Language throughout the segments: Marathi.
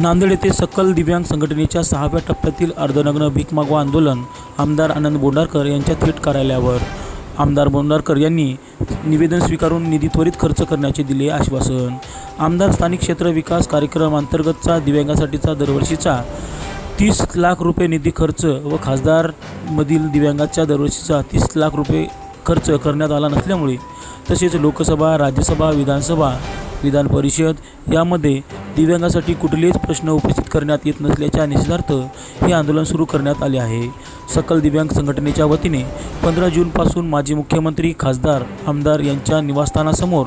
नांदेड येथे सकल दिव्यांग संघटनेच्या सहाव्या टप्प्यातील अर्धनग्न भीक मागवा आंदोलन आमदार आनंद बोंडारकर यांच्या थेट कार्यालयावर. आमदार बोंडारकर यांनी निवेदन स्वीकारून निधी त्वरित खर्च करण्याचे दिले आश्वासन. आमदार स्थानिक क्षेत्र विकास कार्यक्रम अंतर्गतचा दिव्यांगासाठीचा दरवर्षीचा तीस लाख रुपये निधी खर्च व खासदारमधील दिव्यांगाच्या दरवर्षीचा तीस लाख रुपये खर्च करण्यात आला नसल्यामुळे तसेच लोकसभा राज्यसभा विधानसभा विधान परिषद यामध्ये दिव्यांगासाठी कुठलेच प्रश्न उपस्थित करण्यात येत नसल्याच्या निषेधार्थ हे आंदोलन सुरू करण्यात आले आहे. सकल दिव्यांग संघटनेच्या वतीने पंधरा जूनपासून माजी मुख्यमंत्री खासदार आमदार यांच्या निवासस्थानासमोर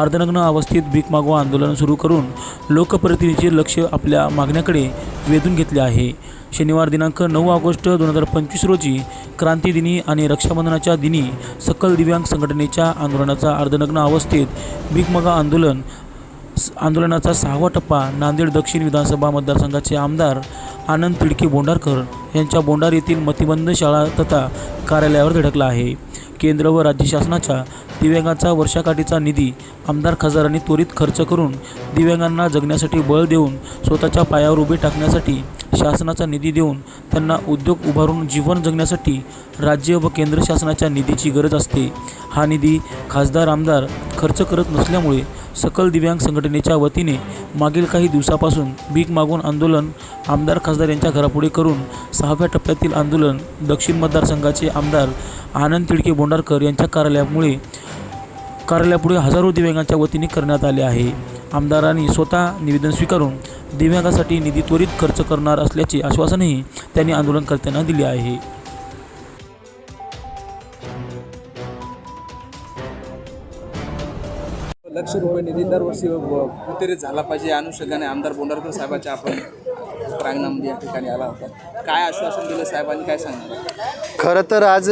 अर्धनग्न अवस्थेत भीक मागवा आंदोलन सुरू करून लोकप्रतिनिधीचे लक्ष आपल्या मागण्याकडे वेधून घेतले आहे. शनिवार दिनांक नऊ ऑगस्ट दोन हजार पंचवीस रोजी क्रांतीदिनी आणि रक्षाबंधनाच्या दिनी सकल दिव्यांग संघटनेच्या आंदोलनाचा अर्धनग्न अवस्थेत भीकमगा आंदोलन आंदोलनाचा सहावा टप्पा नांदेड दक्षिण विधानसभा मतदारसंघाचे आमदार आनंद तिडके बोंडारकर यांच्या बोंडार येथील मतिबंध शाळा तथा कार्यालयावर धडकला आहे. केंद्र व राज्य शासनाच्या दिव्यांगाचा वर्षाकाठीचा निधी आमदार खासदारांनी त्वरित खर्च करून दिव्यांगांना जगण्यासाठी बळ देऊन स्वतःच्या पायावर उभे टाकण्यासाठी शासनाचा निधी देऊन त्यांना उद्योग उभारून जीवन जगण्यासाठी राज्य व केंद्र शासनाच्या निधीची गरज असते. हा निधी खासदार आमदार खर्च करत नसल्यामुळे सकल दिव्यांग संघटनेच्या वतीने मागील काही दिवसापासून भीक मागून आंदोलन आमदार खासदार यांच्या घरापुढे करून सहाव्या टप्प्यातील आंदोलन दक्षिण मतदारसंघाचे आमदार आनंद तिडके बोंडारकर यांच्या कार्यालयामुळे कार्यालयापुढे हजारो दिव्यांगांच्या वतीने करण्यात आले आहे. आमदारांनी स्वतः निवेदन स्वीकारून दिव्यांगासाठी निधी त्वरित खर्च करणार असल्याचे आश्वासनही त्यांनी आंदोलनकर्त्यांना दिले आहे. लक्ष रुपये निधी दरवर्षी व- वितरित झाला पाहिजे. या अनुषंगाने आमदार बोंडारकर साहेबांच्या आपण प्रांगणामध्ये या ठिकाणी आला होता. काय आश्वासन दिलं साहेबांनी? काय सांगणार? खरं तर आज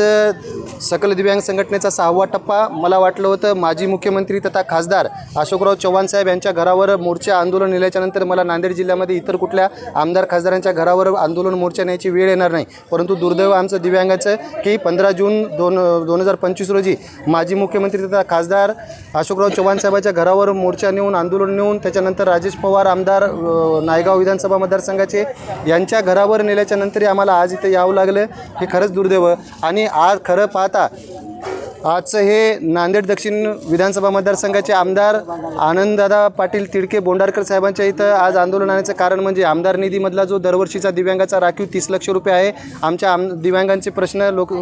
सकल दिव्यांग संघटनेचा सहावा टप्पा मला वाटलं होतं. माजी मुख्यमंत्री तथा खासदार अशोकराव चव्हाण साहेब यांच्या घरावर मोर्चा आंदोलन नेल्याच्यानंतर मला नांदेड जिल्ह्यामध्ये इतर कुठल्या आमदार खासदारांच्या घरावर आंदोलन मोर्चा न्यायची वेळ येणार नाही. परंतु दुर्दैव आमचं दिव्यांगाचं की पंधरा जून दोन दोन हजार पंचवीस रोजी माजी मुख्यमंत्री तथा खासदार अशोकराव चव्हाण साहेबांच्या घरावर मोर्चा नेऊन आंदोलन नेऊन त्याच्यानंतर राजेश पवार आमदार नायगाव विधानसभा मतदारसंघाचे यांच्या घरावर नेल्याच्यानंतरही आम्हाला आज इथं यावं लागलं. हे खरंच दुर्दैव. आणि आज खरं आता आजचं हे नांदेड दक्षिण विधानसभा मतदारसंघाचे आमदार आनंददादा पाटील तिडके बोंडारकर साहेबांच्या इथं आज आंदोलन आणण्याचं कारण म्हणजे आमदार निधीमधला जो दरवर्षीचा दिव्यांगाचा राखीव तीस लक्ष रुपये आहे आमच्या आम दिव्यांगांचे प्रश्न लोक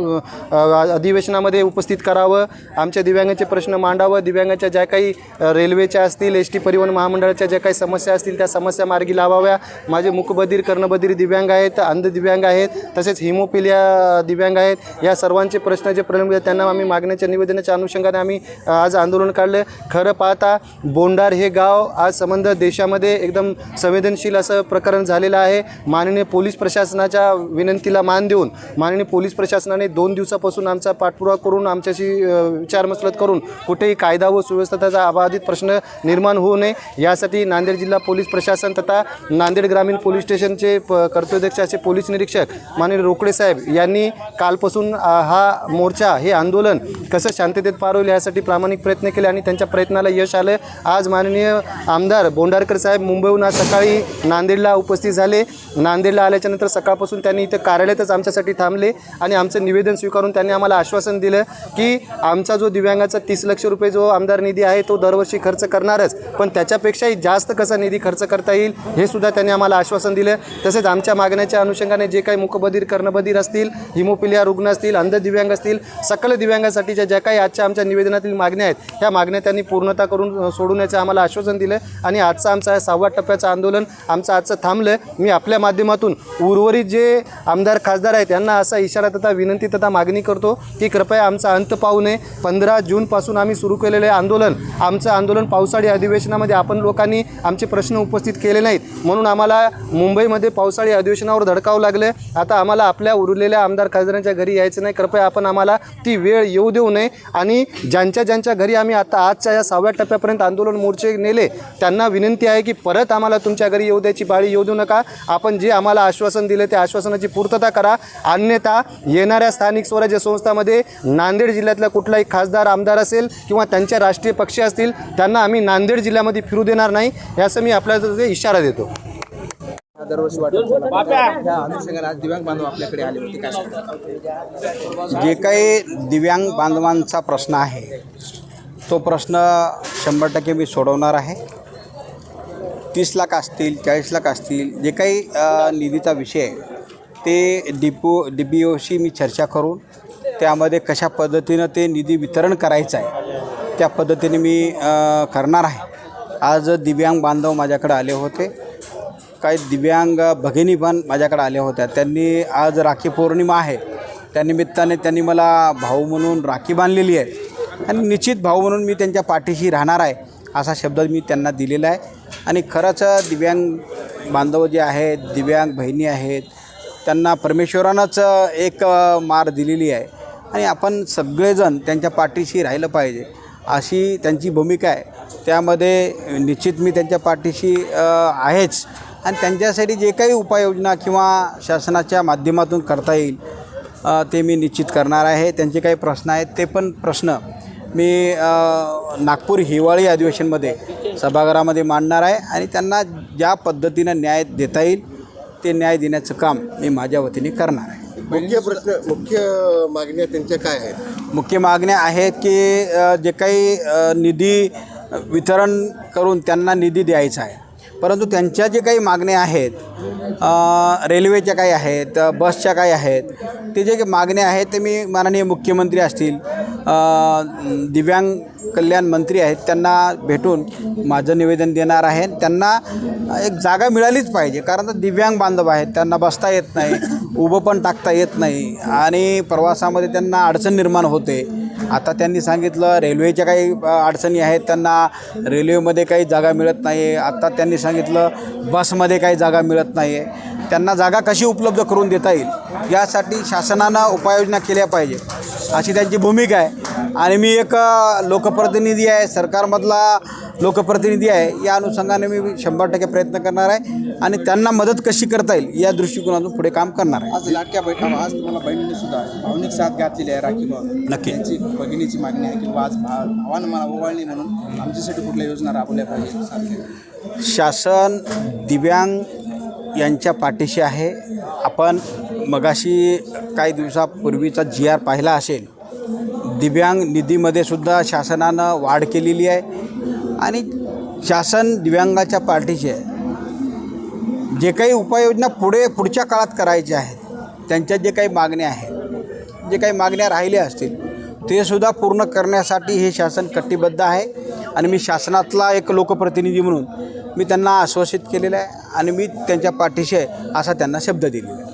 अधिवेशनामध्ये उपस्थित करावं आमच्या दिव्यांगांचे प्रश्न मांडावं दिव्यांगाच्या ज्या काही रेल्वेच्या असतील एस टी परिवहन महामंडळाच्या ज्या काही समस्या असतील त्या समस्या मार्गी लावाव्या. माझे मुकबधीर कर्णबधीर दिव्यांग आहेत अंध दिव्यांग आहेत तसेच हिमोपिलिया दिव्यांग आहेत. या सर्वांचे प्रश्न जे प्रलंबित त्यांना आम्ही मागण्याच्या निवेदनाच्या अनुषंगाने आम्ही आज आंदोलन काढलं. खरं पाहता बोंडार हे गाव आज संबंध देशामध्ये एकदम संवेदनशील असं प्रकरण झालेलं आहे. माननीय पोलीस प्रशासनाच्या विनंतीला मान देऊन माननीय पोलीस प्रशासनाने दोन दिवसापासून आमचा पाठपुरावा करून आमच्याशी विचारमसलत करून कुठेही कायदा व सुव्यवस्थेचा अबाधित प्रश्न निर्माण होऊ नये. यासाठी नांदेड जिल्हा पोलीस प्रशासन तथा नांदेड ग्रामीण पोलीस स्टेशनचे प कर्तव्यध्यक्ष असे पोलीस निरीक्षक माननीय रोकडे साहेब यांनी कालपासून हा मोर्चा हे आंदोलन कसं शांततेत पार होईल यासाठी प्रामाणिक प्रयत्न केले आणि त्यांच्या प्रयत्नाला यश आलं. आज माननीय आमदार बोंडारकर साहेब मुंबईहून आज सकाळी नांदेडला उपस्थित झाले. नांदेडला आल्याच्यानंतर सकाळपासून त्यांनी इथं कार्यालयातच आमच्यासाठी थांबले आणि आमचं निवेदन स्वीकारून त्यांनी आम्हाला आश्वासन दिलं की आमचा जो दिव्यांगाचा तीस लक्ष रुपये जो आमदार निधी आहे तो दरवर्षी खर्च करणारच. पण त्याच्यापेक्षाही जास्त कसा निधी खर्च करता येईल हे सुद्धा त्यांनी आम्हाला आश्वासन दिलं. तसेच आमच्या मागण्याच्या अनुषंगाने जे काही मुकबधीर कर्णबधीर असतील हिमोपिलिया रुग्ण असतील अंध दिव्यांग असतील सकल दिव्यांगासाठी दिव्यांगासाठीच्या ज्या काही आजच्या आमच्या निवेदनातील मागण्या आहेत ह्या मागण्या त्यांनी पूर्णता करून सोडवण्याचं आम्हाला आश्वासन दिलं आणि आजचा आमचा सहावा टप्प्याचं आंदोलन आमचं आजचं थांबलं मी आपल्या माध्यमातून उर्वरित जे आमदार खासदार आहेत त्यांना असा इशारा तथा विनंती तथा मागणी करतो की कृपया आमचा अंत पाहू नये. पंधरा जूनपासून आम्ही सुरू केलेले आंदोलन आमचं आंदोलन पावसाळी अधिवेशनामध्ये आपण लोकांनी आमचे प्रश्न उपस्थित केले नाहीत. म्हणून आम्हाला मुंबईमध्ये पावसाळी अधिवेशनावर धडकावं लागलं आता आम्हाला आपल्या उरलेल्या आमदार खासदारांच्या घरी यायचं नाही. कृपया आपण आम्हाला ती वेळ येऊ देऊ नये. आणि ज्यांच्या ज्यांच्या घरी आम्ही आता आजच्या या सहाव्या टप्प्यापर्यंत आंदोलन मोर्चे नेले त्यांना विनंती आहे की परत आम्हाला तुमच्या घरी येऊ द्यायची बाळी येऊ देऊ नका. आपण जे आम्हाला आश्वासन दिले त्या आश्वासनाची पूर्तता करा. अन्यथा येणाऱ्या स्थानिक स्वराज्य संस्थामध्ये नांदेड जिल्ह्यातला कुठलाही खासदार आमदार असेल किंवा त्यांच्या राष्ट्रीय पक्ष असतील त्यांना आम्ही नांदेड जिल्ह्यामध्ये फिरू देणार नाही. याचं मी आपल्याला इशारा देतो. दरवर्षी वाटप झाला. त्या अनुषंगाने आज दिव्यांग बांधव आपल्याकडे आले होते. काय जे काही दिव्यांग बांधवांचा प्रश्न आहे तो प्रश्न शंभर टक्के मी सोडवणार आहे. तीस लाख असतील चाळीस लाख असतील जे काही अ, निधीचा विषय आहे ते डी पो डी पी ओशी मी चर्चा करून त्यामध्ये कशा पद्धतीनं ते निधी वितरण करायचं आहे त्या पद्धतीने मी अ, करणार आहे. आज दिव्यांग बांधव माझ्याकडे आले होते. काही दिव्यांग भगिनी पण माझ्याकडे आल्या होत्या. त्यांनी आज राखी पौर्णिमा आहे. त्यानिमित्ताने त्यांनी मला भाऊ म्हणून राखी बांधलेली आहे. आणि निश्चित भाऊ म्हणून मी त्यांच्या पाठीशी राहणार आहे असा शब्द मी त्यांना दिलेला आहे. आणि खरंच दिव्यांग बांधव जे आहेत दिव्यांग बहिणी आहेत त्यांना परमेश्वरानंच एक मार दिलेली आहे. आणि आपण सगळेजण त्यांच्या पाठीशी राहिलं पाहिजे अशी त्यांची भूमिका आहे. त्यामध्ये निश्चित मी त्यांच्या पाठीशी आहेच. आणि त्यांच्यासाठी जे काही उपाययोजना किंवा शासनाच्या माध्यमातून करता येईल ते मी निश्चित करणार आहे. त्यांचे काही प्रश्न आहेत ते पण प्रश्न मी नागपूर हिवाळी अधिवेशनमध्ये सभागृहामध्ये मांडणार आहे आणि त्यांना ज्या पद्धतीनं न्याय देता येईल ते न्याय देण्याचं काम मी माझ्या वतीने करणार आहे. मुख्य प्रश्न मुख्य मागण्या त्यांच्या काय आहेत? मुख्य मागण्या आहेत की जे काही निधी वितरण करून त्यांना निधी द्यायचा आहे. परंतु त्यांच्या जे काही मागण्या आहेत रेल्वेच्या काही आहेत बसच्या काही आहेत ते जे काही मागण्या आहेत ते मी माननीय मुख्यमंत्री असतील दिव्यांग कल्याण मंत्री आहेत त्यांना भेटून माझं निवेदन देणार आहे त्यांना एक जागा मिळालीच पाहिजे कारण तर दिव्यांग बांधव आहेत त्यांना बसता येत नाही उभं पण टाकता येत नाही आणि प्रवासामध्ये त्यांना अडचण निर्माण होते. आता त्यांनी सांगितलं रेल्वेच्या काही अडचणी आहेत त्यांना रेल्वेमध्ये काही जागा मिळत नाही. आता त्यांनी सांगितलं बसमध्ये काही जागा मिळत नाही. आहे त्यांना जागा कशी उपलब्ध करून देता येईल? यासाठी शासनानं उपाययोजना केल्या पाहिजे. अशी त्यांची भूमिका आहे. आणि मी एक लोकप्रतिनिधी आहे. सरकारमधला लोकप्रतिनिधी आहे. या अनुषंगाने मी शंभर टक्के प्रयत्न करणार आहे आणि त्यांना मदत कशी करता येईल या दृष्टिकोनातून पुढे काम करणार आहे. आज लाडक्या बैठा आज तुम्हाला बहिणीने सुद्धा भावनिक साथ घातलेली आहे राखी म्हणून नक्की. त्यांची भगिनीची मागणी आहे की बाबा आज भावानं मला ओवाळणी म्हणून आमच्यासाठी कुठल्या योजना राबवल्या पाहिजे शासन दिव्यांग यांच्या पाठीशी आहे. आपण मगाशी काही दिवसापूर्वीचा जी आर पाहिला असेल. दिव्यांग निधीमध्ये सुद्धा शासनानं वाढ केलेली आहे. आणि शासन दिव्यांगाच्या पाठीशी आहे. जे काही उपाययोजना पुढे पुढच्या काळात करायच्या आहेत त्यांच्या जे काही मागण्या आहेत जे काही मागण्या राहिल्या असतील ते सुद्धा पूर्ण करण्यासाठी हे शासन कटिबद्ध आहे. आणि मी शासनातला एक लोकप्रतिनिधी म्हणून मी त्यांना आश्वासित केलेलं आहे आणि मी त्यांच्या पाठीशी आहे असा त्यांना शब्द दिलेला आहे.